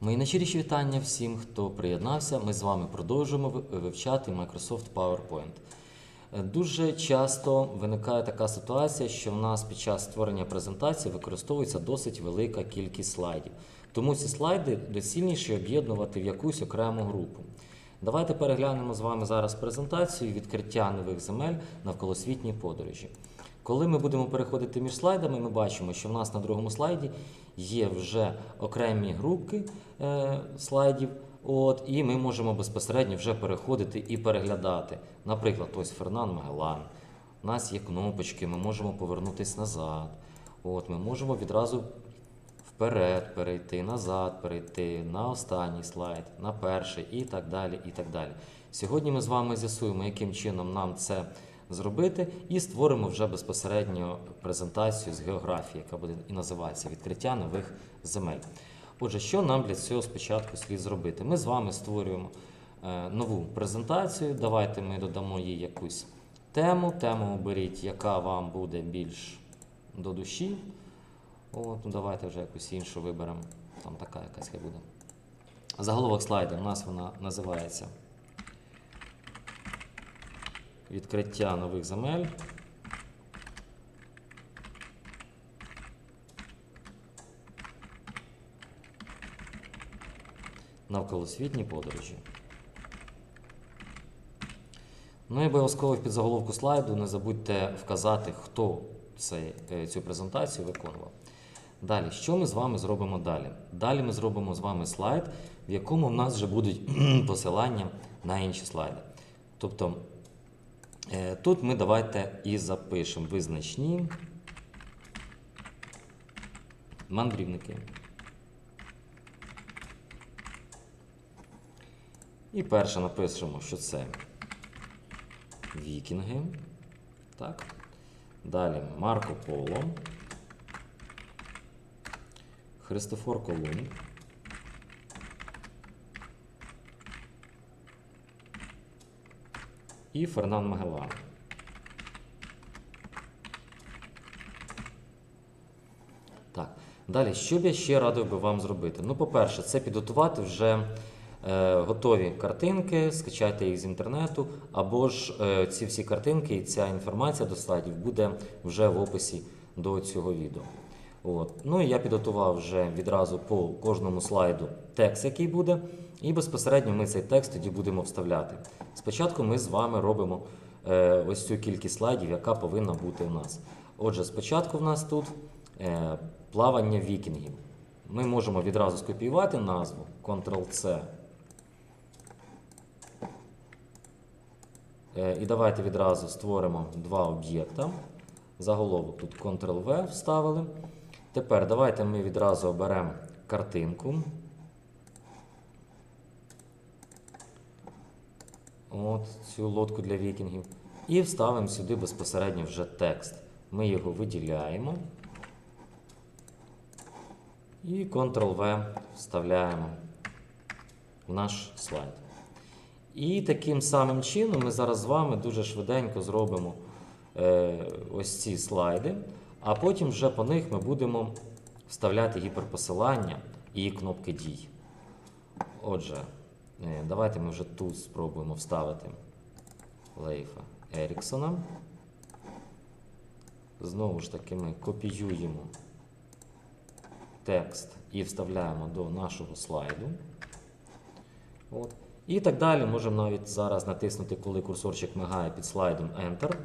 Мої найщиріші вітання всім, хто приєднався. Ми з вами продовжуємо вивчати Microsoft PowerPoint. Е, Дуже часто виникає така ситуація, що в нас під час створення презентації використовується досить велика кількість слайдів. Тому ці слайди доцільніше об'єднувати в якусь окрему групу. Давайте переглянемо з вами зараз презентацію відкриття нових земель навколосвітній подорожі. Коли ми будемо переходити між слайдами, ми бачимо, що в нас на другому слайді є вже окремі групки е, слайдів. От, і ми можемо безпосередньо вже переходити і переглядати. Наприклад, ось Фернан Магелан. У нас є кнопочки, ми можемо повернутися назад. От, ми можемо відразу вперед перейти, назад перейти, на останній слайд, на перший і так далі. і так далі. Сьогодні ми з вами з'ясуємо, яким чином нам це зробити, і створимо вже безпосередньо презентацію з географії, яка буде і називатися Відкриття нових земель. Отже, що нам для цього спочатку слід зробити? Ми з вами створюємо е, нову презентацію. Давайте ми додамо їй якусь тему. Тему оберіть, яка вам буде більш до душі. От, ну давайте вже якусь іншу виберемо. Там така якась буде. Заголовок слайду у нас вона називається Відкриття нових земель. Навколосвітні подорожі. Ну і обов'язково в підзаголовку слайду не забудьте вказати, хто цей, е, цю презентацію виконував. Далі, що ми з вами зробимо далі? Далі ми зробимо з вами слайд, в якому в нас вже будуть посилання на інші слайди. Тобто тут ми давайте і запишемо визначні мандрівники. І перше напишемо, що це Вікінги. Так. Далі Марко Поло. Христофор Колумб. І Фернан Магеллан. Так. Далі, що б я ще радив би вам зробити? Ну, по-перше, це підготувати вже е, готові картинки, скачайте їх з інтернету, або ж е, ці всі картинки і ця інформація до слайдів буде вже в описі до цього відео. От. Ну і я підготував вже відразу по кожному слайду текст, який буде, і безпосередньо ми цей текст тоді будемо вставляти. Спочатку ми з вами робимо е, ось цю кількість слайдів, яка повинна бути у нас. Отже, спочатку в нас тут е, плавання вікінгів. Ми можемо відразу скопіювати назву Ctrl-C. Е, І давайте відразу створимо два об'єкта. Заголовок тут Ctrl-V вставили. Тепер давайте ми відразу оберемо картинку. От цю лодку для вікінгів. І вставимо сюди безпосередньо вже текст. Ми його виділяємо. І Ctrl-V вставляємо в наш слайд. І таким самим чином ми зараз з вами дуже швиденько зробимо е, ось ці слайди, а потім вже по них ми будемо вставляти гіперпосилання і кнопки дій. Отже, е, давайте ми вже тут спробуємо вставити Лейфа Еріксона. Знову ж таки, ми копіюємо текст і вставляємо до нашого слайду. От. І так далі можемо навіть зараз натиснути, коли курсорчик мигає під слайдом Enter.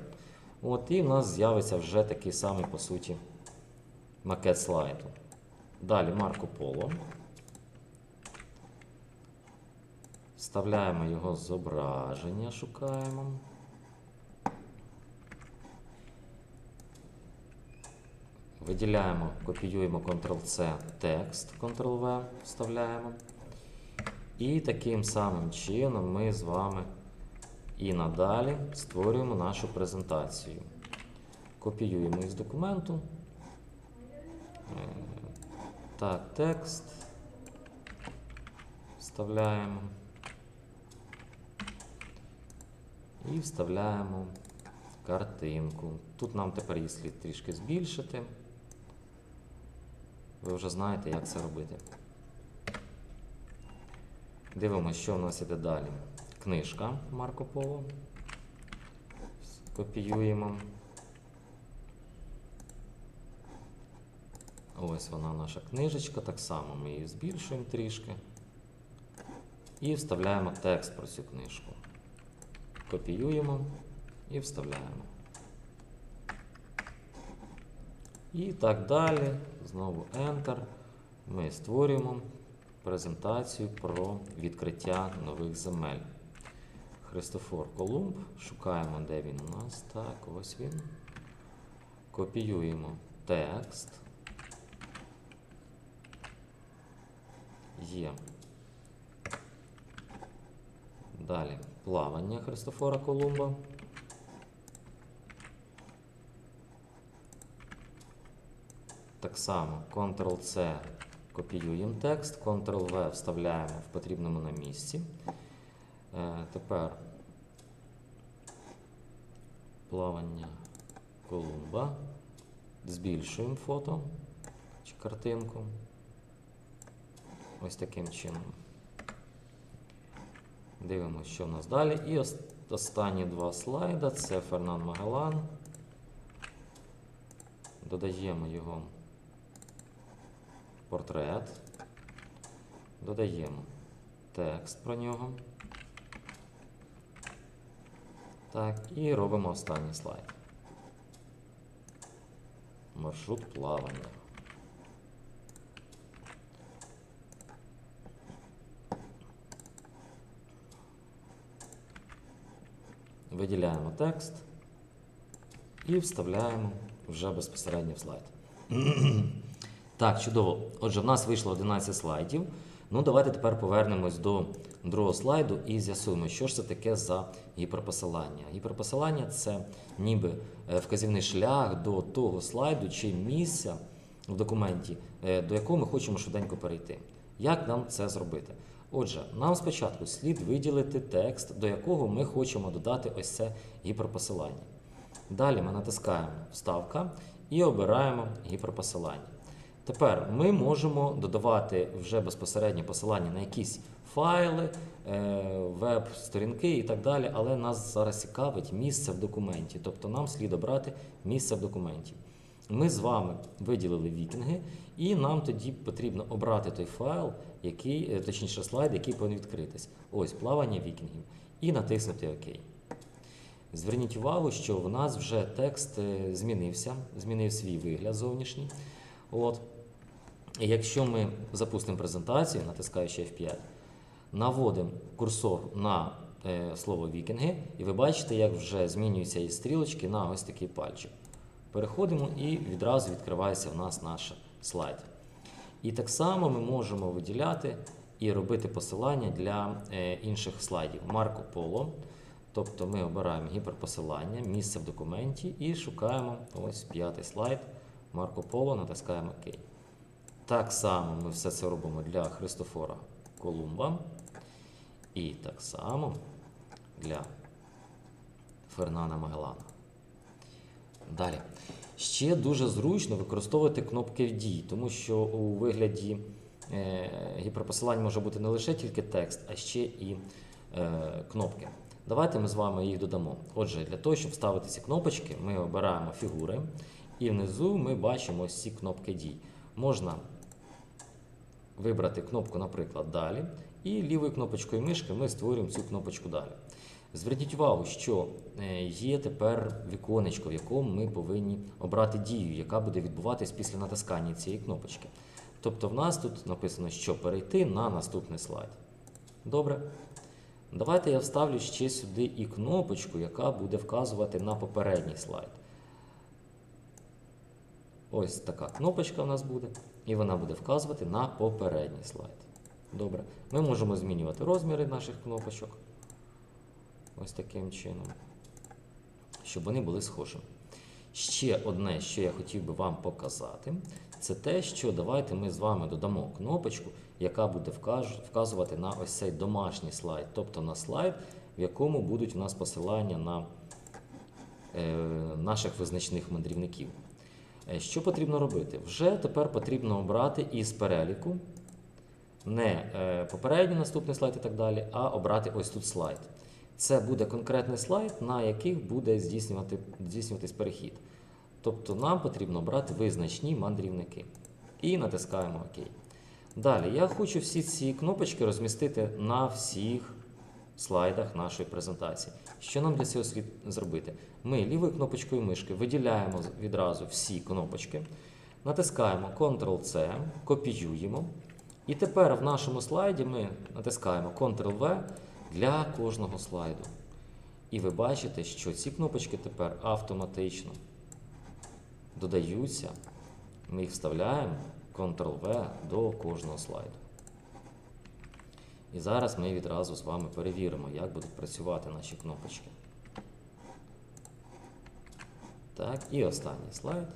От, і в нас з'явиться вже такий самий, по суті, макет слайду. Далі Марко Поло. Вставляємо його зображення, шукаємо. Виділяємо, копіюємо Ctrl-C текст, Ctrl-V вставляємо. І таким самим чином ми з вами і надалі створюємо нашу презентацію. Копіюємо із документу. Е, Так, текст. Вставляємо. І вставляємо картинку. Тут нам тепер її слід трішки збільшити. Ви вже знаєте, як це робити. Дивимося, що в нас іде далі. Книжка Марко Поло. Копіюємо. Ось вона наша книжечка. Так само ми її збільшуємо трішки. І вставляємо текст про цю книжку. Копіюємо і вставляємо. І так далі. Знову Enter. Ми створюємо презентацію про відкриття нових земель. Христофор Колумб. Шукаємо, де він у нас. Так, ось він. Копіюємо текст. Є. Далі плавання Христофора Колумба. Так само Ctrl-C копіюємо текст, Ctrl-V вставляємо в потрібному на місці. Е, тепер плавання Колумба. Збільшуємо фото чи картинку. Ось таким чином. Дивимося, що в нас далі. І останні два слайда це Фернан Магелан. Додаємо його портрет. Додаємо текст про нього. Так, і робимо останній слайд. Маршрут плавання. Виділяємо текст і вставляємо вже безпосередньо в слайд. Так, чудово. Отже, в нас вийшло 11 слайдів. Ну, давайте тепер повернемось до другого слайду і з'ясуємо, що ж це таке за гіперпосилання. Гіперпосилання це ніби е, вказівний шлях до того слайду чи місця в документі, е, до якого ми хочемо швиденько перейти. Як нам це зробити? Отже, нам спочатку слід виділити текст, до якого ми хочемо додати ось це гіперпосилання. Далі ми натискаємо Вставка і обираємо гіперпосилання. Тепер ми можемо додавати вже безпосередньо посилання на якісь файли, е, веб-сторінки і так далі, але нас зараз цікавить місце в документі, тобто нам слід обрати місце в документі. Ми з вами виділили вікінги, і нам тоді потрібно обрати той файл, який, е, точніше слайд, який повинен відкритись. Ось плавання вікінгів. І натиснути ОК. Зверніть увагу, що в нас вже текст е, змінився, змінив свій вигляд зовнішній. От. І якщо ми запустимо презентацію, натискаючи F5, наводимо курсор на е, слово вікінги, і ви бачите, як вже змінюються із стрілочки на ось такий пальчик. Переходимо і відразу відкривається в нас наш слайд. І так само ми можемо виділяти і робити посилання для е, інших слайдів. Марко Поло. Тобто ми обираємо гіперпосилання, місце в документі і шукаємо ось п'ятий слайд Марко Поло, натискаємо ОК. Так само ми все це робимо для Христофора Колумба. І так само для Фернана Магеллана. Далі. Ще дуже зручно використовувати кнопки в дії, тому що у вигляді е, гіперпосилань може бути не лише тільки текст, а ще і е, кнопки. Давайте ми з вами їх додамо. Отже, для того, щоб вставити ці кнопочки, ми обираємо фігури, і внизу ми бачимо ці кнопки дій. Можна вибрати кнопку, наприклад, далі, і лівою кнопочкою мишки ми створюємо цю кнопочку далі. Зверніть увагу, що е, є тепер віконечко, в якому ми повинні обрати дію, яка буде відбуватись після натискання цієї кнопочки. Тобто в нас тут написано, що перейти на наступний слайд. Добре. Давайте я вставлю ще сюди і кнопочку, яка буде вказувати на попередній слайд. Ось така кнопочка у нас буде, і вона буде вказувати на попередній слайд. Добре. Ми можемо змінювати розміри наших кнопочок. Ось таким чином, щоб вони були схожими. Ще одне, що я хотів би вам показати, це те, що давайте ми з вами додамо кнопочку, яка буде вказувати на ось цей домашній слайд, тобто на слайд, в якому будуть у нас посилання на е, наших визначних мандрівників. Е, Що потрібно робити? Вже тепер потрібно обрати із переліку не е, попередній наступний слайд і так далі, а обрати ось тут слайд. Це буде конкретний слайд, на яких буде здійснювати, здійснюватись перехід. Тобто нам потрібно обрати визначні мандрівники. І натискаємо ОК. Далі, я хочу всі ці кнопочки розмістити на всіх слайдах нашої презентації. Що нам для цього слід зробити? Ми лівою кнопочкою мишки виділяємо відразу всі кнопочки, натискаємо Ctrl-C, копіюємо. І тепер в нашому слайді ми натискаємо Ctrl-V для кожного слайду. І ви бачите, що ці кнопочки тепер автоматично додаються. Ми їх вставляємо Ctrl-V до кожного слайду. І зараз ми відразу з вами перевіримо, як будуть працювати наші кнопочки. Так, і останній слайд.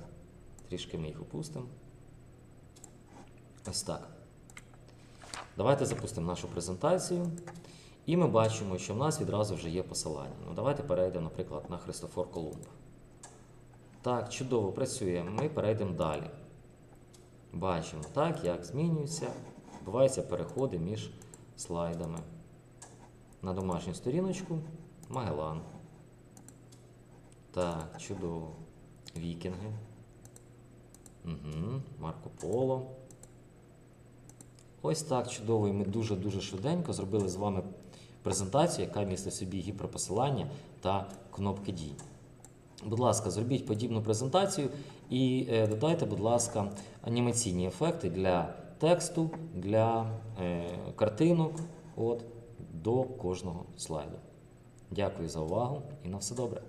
Трішки ми їх опустимо. Ось так. Давайте запустимо нашу презентацію. І ми бачимо, що в нас відразу вже є посилання. Ну, давайте перейдемо, наприклад, на Христофор Колумб. Так, чудово працює. Ми перейдемо далі. Бачимо, так, як змінюються, відбуваються переходи між слайдами. На домашню сторіночку Магелан. Так, чудово. Вікінги. Угу, Марко Поло. Ось так чудово. І ми дуже-дуже швиденько зробили з вами презентацію, яка містить собі гіперпосилання та кнопки дій. Будь ласка, зробіть подібну презентацію і е, додайте, будь ласка, анімаційні ефекти для тексту, для е, картинок от, до кожного слайду. Дякую за увагу і на все добре.